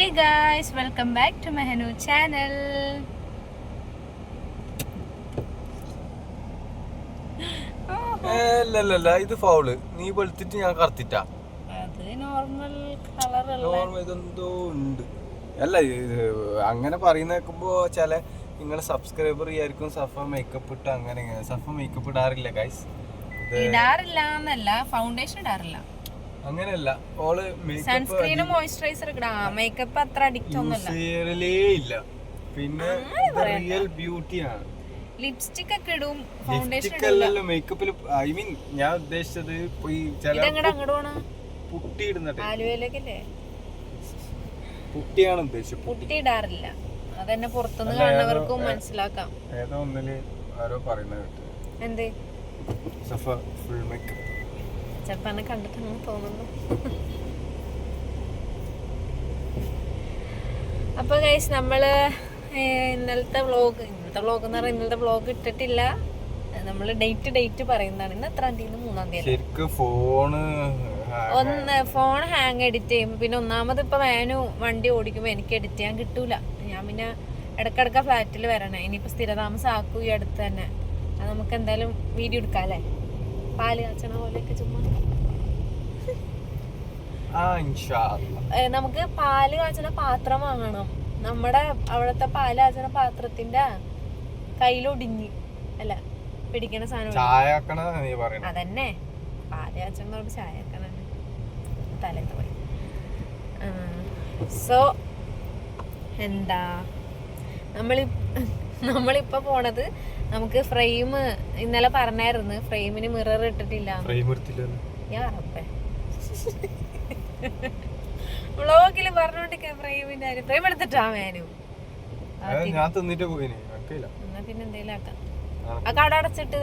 Hey guys welcome back to Mehanu channel ഇത് ഫൗൾ നീ വെളുത്തിട്ട് ഞാൻ കറുത്തിട്ടാ. അത് നോർമൽ കളർ നോർമൽ ഇതെന്തോ ഉണ്ട്. അല്ല അങ്ങനെ പറയുന്ന കേൾക്കുമ്പോ ചില നിങ്ങളെ സബ്സ്ക്രൈബർ വിചാരിക്കും സഫ മേക്കപ്പ് ഇട്ട് അങ്ങനെ. സഫ മേക്കപ്പ് ഇടാറില്ല ഗൈസ് ഇടാറില്ല എന്നല്ല ഫൗണ്ടേഷൻ ഇടാറില്ല. അങ്ങനെയല്ല ഓൾ സൺസ്ക്രീനും മോയിസ്ചറൈസർ ഇടാം. മേക്കപ്പ് അത്ര അഡിക്റ്റ് ഒന്നുമില്ല. ചെയ്യലേ ഇല്ല. പിന്നെ റിയൽ ബ്യൂട്ടിയാണ് ലിപ്സ്റ്റിക് ഒക്കെ ഇടും. ഫൗണ്ടേഷൻ അല്ലല്ലോ മേക്കപ്പിൽ ഐ മീൻ ഞാൻ ഉദ്ദേശിച്ചത് പോയി ഈ ചില പുട്ടി ഇടുന്നിട്ട് ആലുവയിലേക്കല്ലേ? പുട്ടിയാണ് ഉദ്ദേശിച്ചത് പുട്ടി. ഇടാറില്ല. അതന്നെ പുറത്തുനിന്ന് കാണുന്നവർക്കും മനസ്സിലാക്കാം. ഏതോ ഒന്നിൽ ആരോ പറയുന്നത് കേട്ടു. എന്തേ? സഫ ഫുൾ മേക്കപ്പ് ചിലപ്പോ എന്നെ കണ്ടിട്ടാണെന്ന് തോന്നുന്നു അപ്പൊ ഗൈസ് നമ്മൾ ഏർ ഇന്നലത്തെ വ്ളോഗ് ഇന്നത്തെ വ്ളോഗ് എന്ന് പറയുന്നത് ഇന്നലത്തെ വ്ളോഗ് ഇട്ടിട്ടില്ല. നമ്മൾ ഡേറ്റ് ഡേറ്റ് പറയുന്നതാണ്. ഇന്ന് എത്രാം തീയതി? മൂന്നാം തീയതി ഫോണ് ഒന്ന് ഫോൺ ഹാങ് എഡിറ്റ് ചെയ്യും. പിന്നെ ഒന്നാമത് ഇപ്പൊ വേനു വണ്ടി ഓടിക്കുമ്പോ എനിക്ക് എഡിറ്റ് ചെയ്യാൻ കിട്ടൂല. ഞാൻ പിന്നെ ഇടക്കിടക്ക ഫ്ലാറ്റിൽ വരണേ. ഇനിയിപ്പോ സ്ഥിരതാമസം ആക്കും ഈ അടുത്ത് തന്നെ. അത് നമുക്ക് എന്തായാലും വീഡിയോ എടുക്കാം അല്ലേ പാൽ കാച്ചണ പോലെയൊക്കെ ചുമ്മാ. നമുക്ക് പാൽ കാച്ചണ പാത്രം വാങ്ങണം. നമ്മുടെ അവിടുത്തെ പാൽ കാച്ചണ പാത്രത്തിന്റെ കയ്യിലൊടിഞ്ഞ് അല്ല പിടിക്കണ സാധനം അതന്നെ. പാൽ കാച്ചണ ചായ തലേന്ന് പോയി. സോ എന്താ? നമ്മളി നമ്മളിപ്പോ പോണത് നമുക്ക് ഫ്രെയിം ഇന്നലെ പറഞ്ഞായിരുന്നു. ഫ്രെയിമിന് മിറർ ഇട്ടിട്ടില്ല. വ്ളോഗിൽ പറഞ്ഞോണ്ടിരിക്കാൻ ഫ്രെയിമിന്റെ കാര്യം. ഫ്രെയിം എടുത്തിട്ടാ മേനു. ഞാൻ തിന്നിട്ട് പോയിന്. എന്നാ പിന്നെ എന്തേലും ആക്കാം. ആ. കട അടച്ചിട്ട്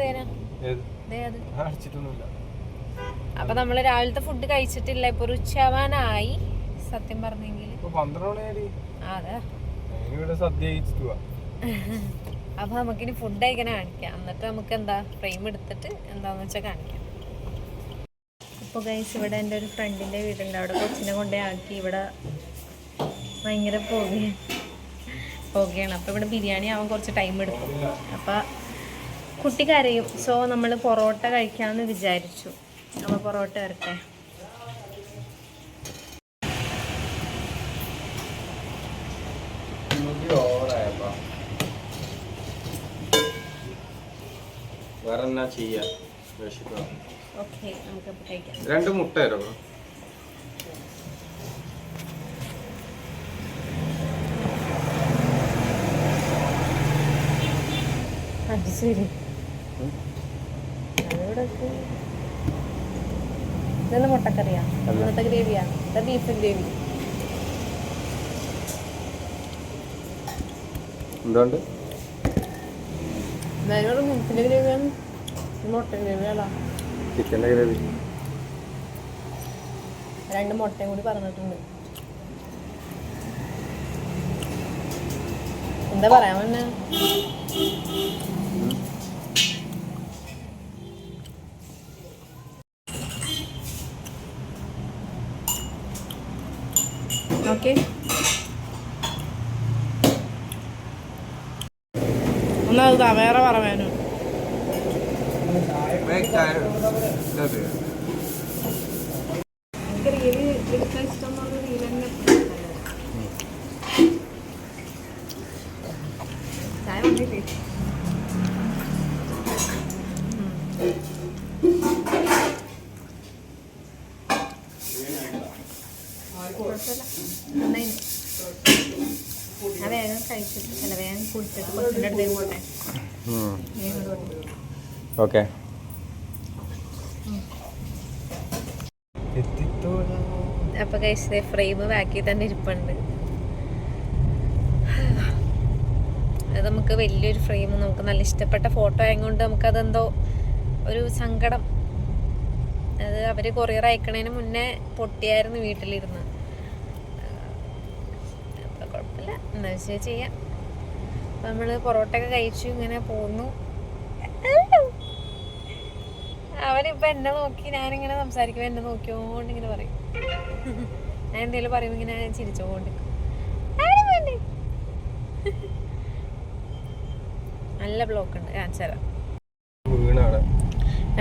അടിച്ചിട്ടൊന്നുമില്ല. അപ്പൊ നമ്മൾ രാവിലത്തെ ഫുഡ് കഴിച്ചിട്ടില്ല. ഇപ്പൊ ഉച്ചാവാനായി ഉച്ചയാവാനായി. സത്യം പറഞ്ഞെങ്കിൽ ഇപ്പൊ പന്ത്രണ്ട് മണിയായി അതെ. സദ്യ കഴിച്ചിട്ട് പോവാ അപ്പൊ നമുക്കിനി ഫുഡ് കഴിക്കാൻ കാണിക്കാം. എന്നിട്ട് നമുക്ക് എന്താ ഫ്രെയിം എടുത്തിട്ട് എന്താന്ന് വെച്ചാൽ കാണിക്കാം. ഇപ്പോൾ ഗൈസ് ഇവിടെ എന്റെ ഒരു ഫ്രണ്ടിന്റെ വീടുണ്ട്. അവിടെ കൊച്ചിനെ കൊണ്ടേ ആക്കി. ഇവിടെ ഭയങ്കര പോകുകയാണ് പോകുകയാണ് അപ്പോൾ ഇവിടെ ബിരിയാണി ആവാൻ കുറച്ച് ടൈം എടുക്കും. അപ്പോൾ കുട്ടി കരയും. സോ നമ്മൾ പൊറോട്ട കഴിക്കാമെന്ന് വിചാരിച്ചു. അപ്പോൾ പൊറോട്ട വരട്ടെ. വേറെ എന്നാ ചെയ്യാ? വിശക്കുക ഓക്കെ നമുക്ക് കഴിക്കാം. രണ്ട് മുട്ട തരോ അത് ശരി. ഇതെല്ലാം മുട്ടക്കറിയാ. ഇന്നത്തെ ഗ്രേവിയാ? ഇത് ബീഫ് ഗ്രേവി. എന്തുകൊണ്ട്? ബീഫിന്റെ ഗ്രേവിയാണ് മുട്ട ഗ്രേവിയാണോ ചിക്കന്റെ ഗ്രേവി രണ്ട് മുട്ടയും കൂടി പറഞ്ഞിട്ടുണ്ട് എന്താ പറയാൻ വന്നെ ഓക്കെ ഇതാ വേറെ പറയാനും എനിക്ക് വേഗം കഴിച്ചിട്ട് അല്ല വേഗം കുടിച്ചിട്ട് കൊച്ചിന്റെ അടുത്തേക്ക് പോട്ടെ വേഗം ഇങ്ങോട്ട് പോട്ടെ ഓക്കെ അപ്പൊ കഴിച്ചത് ഫ്രെയിം ബാക്കി തന്നെ ഇരിപ്പുണ്ട്. അത് നമുക്ക് വലിയൊരു ഫ്രെയിം നമുക്ക് നല്ല ഇഷ്ടപ്പെട്ട ഫോട്ടോ ആയതുകൊണ്ട് നമുക്കതെന്തോ ഒരു സങ്കടം. അത് അവർ കൊറിയർ അയക്കണതിന് മുന്നേ പൊട്ടിയായിരുന്നു വീട്ടിലിരുന്ന് അപ്പൊ കുഴപ്പമില്ല എന്താ വെച്ചാൽ ചെയ്യാം. അപ്പം നമ്മൾ പൊറോട്ട ഒക്കെ കഴിച്ചു ഇങ്ങനെ പോന്നു. അവനിപ്പോൾ എന്നെ നോക്കി ഞാനിങ്ങനെ സംസാരിക്കുമ്പോൾ എന്നെ നോക്കിയോണ്ട് ഇങ്ങനെ പറയും. ഞാൻ എന്തെങ്കിലും പറയും ഇങ്ങനെ ചിരിച്ചോണ്ട്. നല്ല ബ്ലോക്ക് ഉണ്ട് ആൻസറ തരാം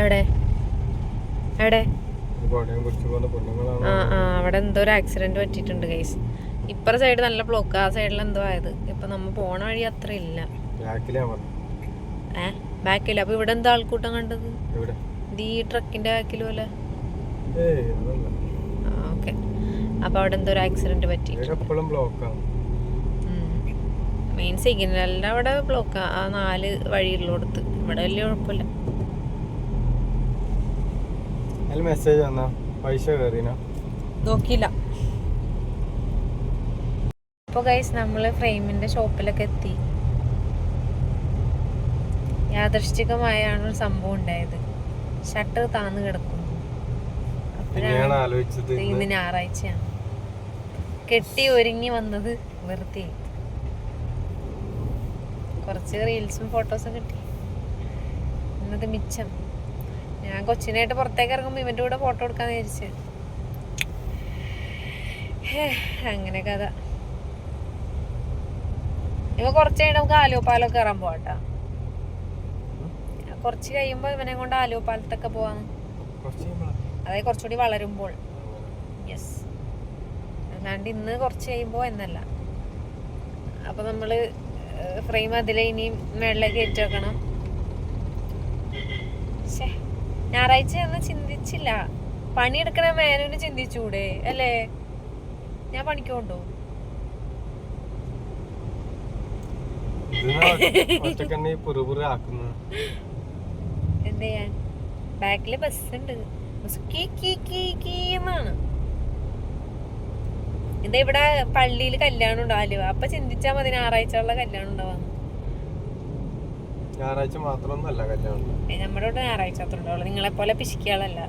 എവിടെ? എവിടെ? ആ ആ. അവിടെ എന്തോ ഒരു ആക്സിഡന്റ് പറ്റിയിട്ടുണ്ട് ഗൈസ് ഇപ്പറ സൈഡ് നല്ല ബ്ലോക്ക് ആ സൈഡിൽ എന്തോ ആയത്. ഇപ്പൊ നമ്മ പോണ വഴി അത്ര ഇല്ല. ഏ? ബാക്കില്ല. അപ്പൊ ഇവിടെ എന്താ ആൾക്കൂട്ടം കണ്ടത്? ഈ ട്രക്കിന്റെ ബാക്കിൽ പോലെ ഓക്കെ അപ്പൊ അവിടെ എന്തോ ഒരു ആക്സിഡന്റ് പറ്റി മെയിൻ സിഗ്നലിന്റെ അവിടെ ബ്ലോക്കാ ആ. നാല് വഴിയുള്ളടത്ത് ഇവിടെ വലിയ കുഴപ്പമില്ല. മെസ്സേജ് വന്നാ പൈസ കയറിനാ നോക്കിയില്ല. അപ്പോൾ ഗൈസ് നമ്മൾ ഫ്രെയിമിന്റെ ഷോപ്പിലൊക്കെ എത്തി. യാദൃശ്ചികമായാണ് ഒരു സംഭവം ഉണ്ടായത്. ഷട്ടർ താന്ന് കിടക്കുന്നു. ഇന്ന് ഞായറാഴ്ചയാണ്. കെട്ടി ഒരുങ്ങി വന്നത് വെറുതെ. കുറച്ച് റീൽസും ഫോട്ടോസും കിട്ടി. ഇന്നത് മിച്ചം. ഞാൻ കൊച്ചിനായിട്ട് പുറത്തേക്ക് ഇറങ്ങുമ്പോൾ ഇവന്റെ കൂടെ ഫോട്ടോ എടുക്കാന്ന് വിചാരിച്ചു. അങ്ങനെ കഥ. ഇവ കുറച്ച് കഴിഞ്ഞാൽ നമുക്ക് ആലുവ പാലൊക്കെ കയറാൻ പോവാട്ടാ. കുറച്ച് കഴിയുമ്പോ ഇവനെ കൊണ്ട് ആലുവ പാലത്തൊക്കെ പോവാന്ന്. അതായത് കുറച്ചുകൂടി വളരുമ്പോൾ. യെസ് അല്ലാണ്ട് ഇന്ന് കുറച്ച് കഴിയുമ്പോൾ എന്നല്ല. അപ്പൊ നമ്മൾ ഫ്രെയിം അതിലെ ഇനിയും മേളിലേക്ക് കയറ്റി വെക്കണം. ഞായറാഴ്ച ഒന്നും ചിന്തിച്ചില്ല. പണിയെടുക്കണ മേനോന് ചിന്തിച്ചൂടെ അല്ലേ? ഞാൻ പണിക്കോണ്ടോ എന്ത് ബാക്കിൽ ബസ് ഉണ്ട്. ഇവിടെ പള്ളിയിൽ കല്യാണം ഉണ്ടാവല്ലോ അപ്പൊ ചിന്തിച്ചാ മതി ഞായറാഴ്ചയുള്ള കല്യാണം ഉണ്ടാവാ ഞായറാഴ്ച മാത്രമൊന്നുമല്ല കല്യാണം നമ്മുടെ ഇവിടെ ഞായറാഴ്ച അത്ര ഉണ്ടാവുള്ളൂ നിങ്ങളെ പോലെ പിശിക്കാളല്ല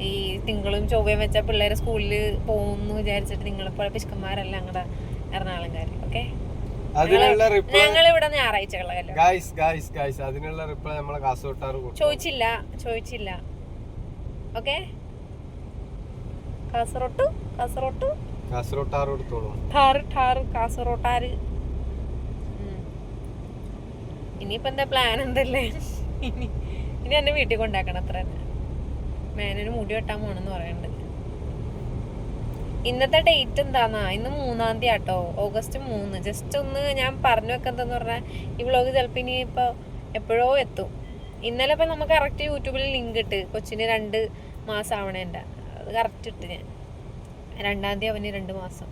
ഈ തിങ്കളും ചൊവ്വയും വെച്ച പിള്ളേരെ സ്കൂളിൽ പോകുന്നു വിചാരിച്ചിട്ട് നിങ്ങളെ പോലെ പിശുക്കന്മാരല്ല ഞങ്ങളുടെ എറണാകുളംകാർ ഓക്കെ അതിനുള്ള റിപ്ലൈ ഞങ്ങൾ ഇവിടെ ഞായറാഴ്ചകളല്ലോ ഗായ്സ് ഗായ്സ് ഗായ്സ് അതിനുള്ള റിപ്ലൈ നമ്മളെ കാസോട്ടാറ് കൊടുക്കും. ചോദിച്ചില്ല ചോദിച്ചില്ല. ഓക്കെ? കാസറോട്ട് കാസറോട്ട് കാസർഗോട്ടാറ് കൊടുത്തോളും. ഠാറ് ഠാറ് കാസറോട്ടാറ് ഉം. ഇനിയിപ്പോ എന്താ പ്ലാൻ എന്തല്ലേ? ഇനി ഇനി എന്നെ വീട്ടിൽ കൊണ്ടാക്കണം അത്ര തന്നെ മേനന് മുടി വെട്ടാൻ പോണെന്ന് പറയുന്നുണ്ട് ഇന്നത്തെ ഡേറ്റ് എന്താന്നാ? ഇന്ന് മൂന്നാം തീയതി ആട്ടോ. ഓഗസ്റ്റ് മൂന്ന്. ജസ്റ്റ് ഒന്ന് ഞാൻ പറഞ്ഞു വെക്കുന്നതെന്ന് പറഞ്ഞാൽ ഈ വ്ളോഗ് ചിലപ്പോൾ ഇനി ഇപ്പോൾ എപ്പോഴോ എത്തും. ഇന്നലെ ഇപ്പം നമുക്ക് കറക്റ്റ് യൂട്യൂബിൽ ലിങ്ക് ഇട്ട് കൊച്ചിന് രണ്ട് മാസം ആവണേന്റെ അത് കറക്റ്റ് ഇട്ട് ഞാൻ. രണ്ടാം തീയതി അവന് രണ്ട് മാസം.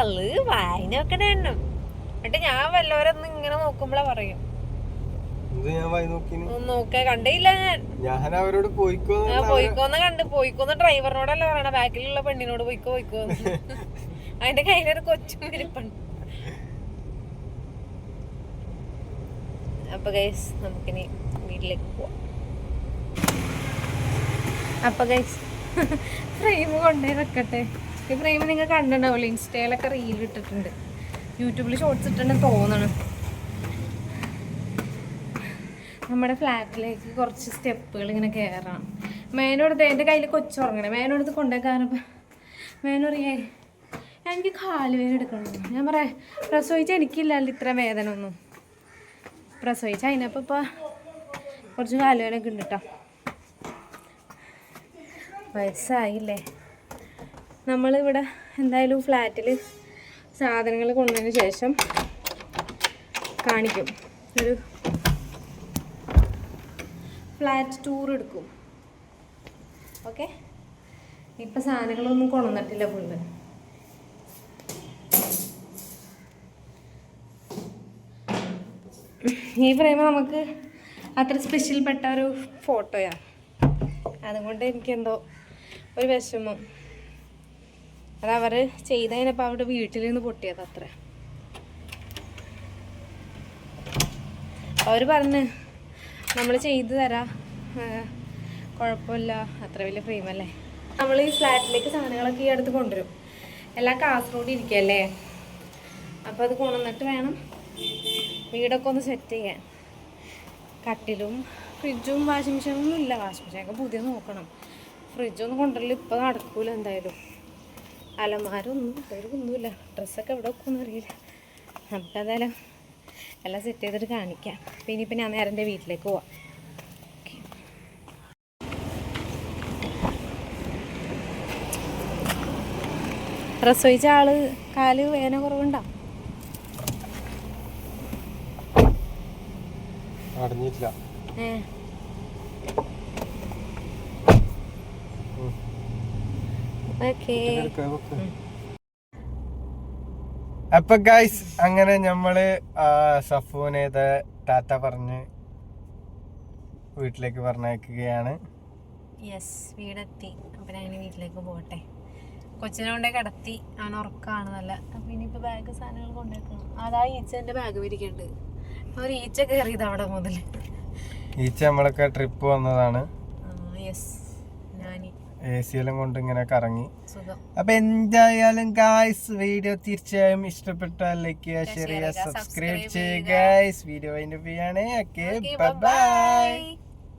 അല്ല വായന വെക്കണ എണ്ണം. എന്നിട്ട് ഞാൻ വല്ലവരൊന്നും ഇങ്ങനെ നോക്കുമ്പോഴാ പറയും ഇത് ഞാൻ വായി നോക്കിന് ഒന്ന് നോക്ക കണ്ടില്ല ഞാൻ. ഞാൻ അവരോട് പോയിക്കോ ആ പോയിക്കോന്ന് കണ്ട് പോയിക്കോന്ന് ഡ്രൈവറിനോടല്ല പറയണ ബാക്കിലുള്ള പെണ്ണിനോട് പോയിക്കോ പോയിക്കോ അതിന്റെ കയ്യിലൊരു കൊച്ചും ഇരിപ്പുണ്ട്. അപ്പൊ ഗൈസ് നമുക്കിനി വീട്ടിലേക്ക് പോവാം. അപ്പൊ ഗൈസ് ഫ്രെയിം കൊണ്ടേ വെക്കട്ടെ. ഈ ഫ്രെയിം നിങ്ങൾ കണ്ടിട്ടുണ്ടാവില്ല ഇൻസ്റ്റയിലൊക്കെ റീൽ ഇട്ടിട്ടുണ്ട്. യൂട്യൂബിൽ ഷോർട്സ് ഇട്ടിട്ടുണ്ടെന്ന് തോന്നണം. നമ്മുടെ ഫ്ലാറ്റിലേക്ക് കുറച്ച് സ്റ്റെപ്പുകൾ ഇങ്ങനെ കയറണം. മേനോടത്ത് എന്റെ കയ്യിൽ കൊച്ചുറങ്ങണേ. മേനോടത്ത് കൊണ്ടേക്കാരപ്പം മേനോറിയേ എനിക്ക് കാൽ വേദന എടുക്കണം ഞാൻ പറയാം പ്രസവിച്ച എനിക്കില്ലല്ലോ ഇത്ര വേദന ഒന്നും. പ്രസവിച്ച അതിനപ്പോൾ ഇപ്പോൾ കുറച്ച് കാലുവേനൊക്കെ ഉണ്ട് കേട്ടോ വയസ്സായില്ലേ. നമ്മളിവിടെ എന്തായാലും ഫ്ലാറ്റിൽ സാധനങ്ങൾ കൊണ്ടതിന് ശേഷം കാണിക്കും. ഒരു ഫ്ലാറ്റ് ടൂർ എടുക്കും. ഓക്കെ? ഇപ്പം സാധനങ്ങളൊന്നും കൊണ്ടുവന്നിട്ടില്ല ഫുള്ള് ഈ ഫ്രെയിം നമുക്ക് അത്ര സ്പെഷ്യൽപ്പെട്ട ഒരു ഫോട്ടോയാണ് അതുകൊണ്ട് എനിക്കെന്തോ ഒരു വിഷമം. അത് അവർ ചെയ്തതിനപ്പോൾ അവിടെ വീട്ടിൽ നിന്ന് പൊട്ടിയത് അത്ര. അവർ പറഞ്ഞ് നമ്മൾ ചെയ്തു തരാം. കുഴപ്പമില്ല. അത്ര വലിയ ഫ്രെയിമല്ലേ നമ്മൾ ഈ ഫ്ലാറ്റിലേക്ക് സാധനങ്ങളൊക്കെ ഈ അടുത്ത് കൊണ്ടുവരും. എല്ലാം കാസർഗോഡ് ഇരിക്കുകയല്ലേ? അപ്പോൾ അത് കൊണ്ടുവന്നിട്ട് വേണം വീടൊക്കെ ഒന്ന് സെറ്റ് ചെയ്യാൻ. കട്ടിലും ഫ്രിഡ്ജും വാഷിംഗ് മെഷീനൊന്നും ഇല്ല. വാഷിംഗ് മെഷീനൊക്കെ പുതിയ നോക്കണം. ഫ്രിഡ്ജൊന്നും കൊണ്ടുവരില്ല ഇപ്പം നടക്കൂല എന്തായാലും. അലമാരൊന്നും ഒന്നുമില്ല ഡ്രസ്സൊക്കെ എവിടെ വെക്കുമെന്ന് അറിയില്ല. നമുക്ക് ഏതായാലും എല്ലാം സെറ്റ് ചെയ്തിട്ട് കാണിക്കാം. അപ്പം ഇനിയിപ്പോൾ ഞാൻ നേരെ എന്റെ വീട്ടിലേക്ക് പോവാം. പ്രസവിച്ച ആൾ കാൽ വേദന കുറവുണ്ടോ? അടഞ്ഞിട്ടില്ല ഓക്കേ അപ്പൊ ഗൈസ് അങ്ങനെ നമ്മൾ ആ, സഫൂനെ ഇത് ടാറ്റ പറഞ്ഞ് വീട്ടിലേക്ക് പറഞ്ഞയക്കുകയാണ്. യെസ് വീടെത്തി. അപ്പം ഞാൻ വീട്ടിലേക്ക് പോകട്ടെ. കൊച്ചിനെ കൊണ്ടേ കിടത്തി. ആണ് ഉറക്കമാണ് നല്ല. അപ്പം ഇനിയിപ്പോൾ ബാഗ് സാധനങ്ങൾ കൊണ്ടുവയ്ക്കണം. അതാ ഈച്ച എന്റെ ബാഗ് വിരിക്കുന്നുണ്ട് ഒരു ഈച്ച കയറിയത് അവിടെ മുതൽ ഈച്ച നമ്മളൊക്കെ ട്രിപ്പ് വന്നതാണ്. യെസ് എ സി എല്ലാം കൊണ്ട് ഇങ്ങനെ കറങ്ങി അപ്പൊ എന്തായാലും ഗായ്സ് വീഡിയോ തീർച്ചയായും ഇഷ്ടപ്പെട്ട ലൈക്ക് ചെയ്യുക ഷെയർ ചെയ്യുക സബ്സ്ക്രൈബ് ചെയ്യുക. ഗായ്സ് വീഡിയോ അതിന്റെ ആണ് ഓക്കെ ബൈ.